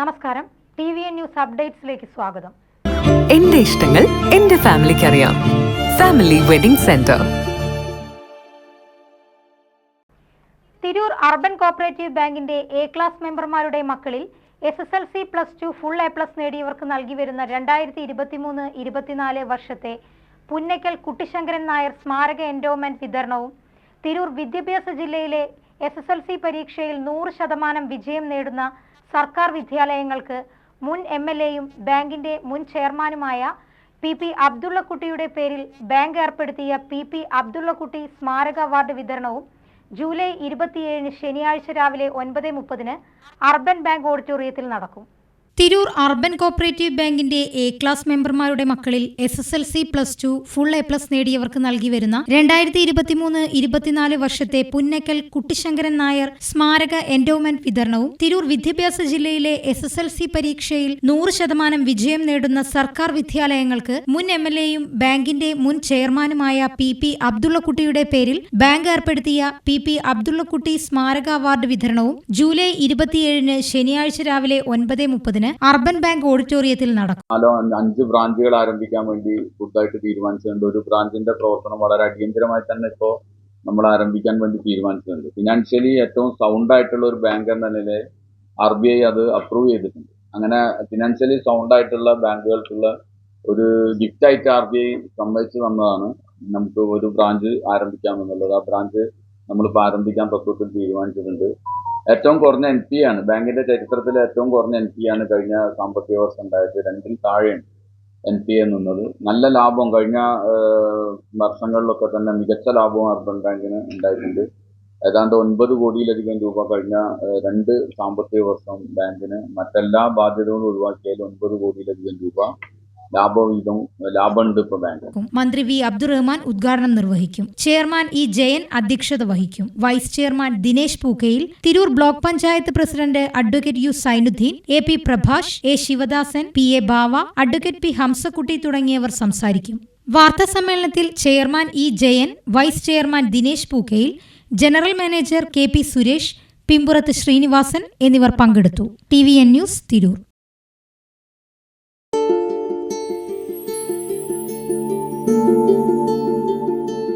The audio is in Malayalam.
നമസ്കാരം. ടി വി എൻ ന്യൂസ് അപ്ഡേറ്റ്സിലേക്ക് സ്വാഗതം. എന്റെ ഇഷ്ടങ്ങൾ എന്റെ ഫാമിലിക്ക് അറിയാം. Family wedding centre. Tirur urban cooperative ബാങ്കിന്റെ എ ക്ലാസ് മെമ്പർമാരുടെ മക്കളിൽ S S L C plus two full A plus നേടിയവർക്ക് നൽകി വരുന്ന രണ്ടായിരത്തി ഇരുപത്തിമൂന്ന് ഇരുപത്തിനാല് വർഷത്തെ പുന്നയ്ക്കൽ കുട്ടിശങ്കരൻ നായർ സ്മാരക എൻഡോമെന്റ് വിതരണവും തിരൂർ വിദ്യാഭ്യാസ ജില്ലയിലെ എസ് എസ് എൽ സി പരീക്ഷയിൽ നൂറ് ശതമാനം വിജയം നേടുന്ന സർക്കാർ വിദ്യാലയങ്ങൾക്ക് മുൻ എം എൽ എയും ബാങ്കിന്റെ മുൻ ചെയർമാനുമായ പി പി അബ്ദുള്ളക്കുട്ടിയുടെ പേരിൽ ബാങ്ക് ഏർപ്പെടുത്തിയ പി പി അബ്ദുള്ളക്കുട്ടി സ്മാരക അവാർഡ് വിതരണവും ജൂലൈ ഇരുപത്തിയേഴിന് ശനിയാഴ്ച രാവിലെ ഒൻപത് മുപ്പതിന് അർബൻ ബാങ്ക് ഓഡിറ്റോറിയത്തിൽ നടക്കും. തിരൂർ അർബൻ കോപ്പറേറ്റീവ് ബാങ്കിന്റെ എ ക്ലാസ് മെമ്പർമാരുടെ മക്കളിൽ S S L C plus two full A plus നേടിയവർക്ക് നൽകി വരുന്ന രണ്ടായിരത്തി ഇരുപത്തിമൂന്ന് ഇരുപത്തിനാല് വർഷത്തെ പുന്നക്കൽ കുട്ടിശങ്കരൻ നായർ സ്മാരക എൻഡോമെന്റ് വിതരണവും തിരൂർ വിദ്യാഭ്യാസ ജില്ലയിലെ എസ് എസ് എൽ സി പരീക്ഷയിൽ നൂറ് ശതമാനം വിജയം നേടുന്ന സർക്കാർ വിദ്യാലയങ്ങൾക്ക് മുൻ എം എൽ എയും ബാങ്കിന്റെ മുൻ ചെയർമാനുമായ പി പി അബ്ദുള്ളക്കുട്ടിയുടെ പേരിൽ ബാങ്ക് ഏർപ്പെടുത്തിയ പി പി അബ്ദുള്ളക്കുട്ടി സ്മാരക അവാർഡ് വിതരണവും ജൂലൈ ഇരുപത്തിയേഴിന് ശനിയാഴ്ച രാവിലെ ഒൻപത് മുപ്പതിന് അർബൻ ബാങ്ക് ഓഡിറ്റോറിയത്തിൽ നടക്കും. അഞ്ച് ബ്രാഞ്ചുകൾ ആരംഭിക്കാൻ വേണ്ടി പുതുതായിട്ട് തീരുമാനിച്ചിട്ടുണ്ട്. ഒരു ബ്രാഞ്ചിന്റെ പ്രവർത്തനം വളരെ അടിയന്തരമായി തന്നെ ഇപ്പോ നമ്മൾ ആരംഭിക്കാൻ വേണ്ടി തീരുമാനിച്ചിട്ടുണ്ട്. ഫിനാൻഷ്യലി ഏറ്റവും സൗണ്ട് ആയിട്ടുള്ള ഒരു ബാങ്ക് എന്ന നിലയിൽ ആർ ബി ഐ അത് അപ്രൂവ് ചെയ്തിട്ടുണ്ട്. അങ്ങനെ ഫിനാൻഷ്യലി സൗണ്ട് ആയിട്ടുള്ള ബാങ്കുകൾക്കുള്ള ഒരു ഗിഫ്റ്റ് ആയിട്ട് ആർ ബി ഐ സമ്മതിച്ചു തന്നതാണ് നമുക്ക് ഒരു ബ്രാഞ്ച് ആരംഭിക്കാമെന്നുള്ളത്. ആ ബ്രാഞ്ച് നമ്മളിപ്പോൾ ആരംഭിക്കാൻ തത്വത്തിൽ തീരുമാനിച്ചിട്ടുണ്ട്. ഏറ്റവും കുറഞ്ഞ എൻ പി ആണ്. ബാങ്കിന്റെ ചരിത്രത്തിൽ ഏറ്റവും കുറഞ്ഞ എൻ പി ആണ് കഴിഞ്ഞ സാമ്പത്തിക വർഷം ഉണ്ടായത്. രണ്ടിൽ താഴെയാണ് എൻ പി എ നിന്നത്. നല്ല ലാഭം കഴിഞ്ഞ വർഷങ്ങളിലൊക്കെ തന്നെ മികച്ച ലാഭവും അർബൻ ബാങ്കിന് ഉണ്ടായിട്ടുണ്ട്. ഏതാണ്ട് ഒൻപത് കോടിയിലധികം രൂപ കഴിഞ്ഞ രണ്ട് സാമ്പത്തിക വർഷം ബാങ്കിന് മറ്റെല്ലാ ബാധ്യതകളും ഒഴിവാക്കിയാൽ ഒൻപത് കോടിയിലധികം രൂപ ലാഭവിഹിതം ലാഭമുണ്ട് ഇപ്പൊ ബാങ്ക് മന്ത്രി വി അബ്ദുറഹ്മാൻ ഉദ്ഘാടനം നിർവഹിക്കും. ചെയർമാൻ ഇ ജയൻ അധ്യക്ഷത വഹിക്കും. Vice chairman Dinesh Pookkayil Tirur block panchayat president advocate U Sainudheen A P Prabhash A Sivadasan P A Bava advocate P Hamzakutty തുടങ്ങിയവർ സംസാരിക്കും. വാർത്താ സമ്മേളനത്തിൽ chairman E Jayan vice chairman Dinesh Pookkayil general manager K P Suresh Pimpurath Srinivasan എന്നിവർ പങ്കെടുത്തു. T V N news Tirur.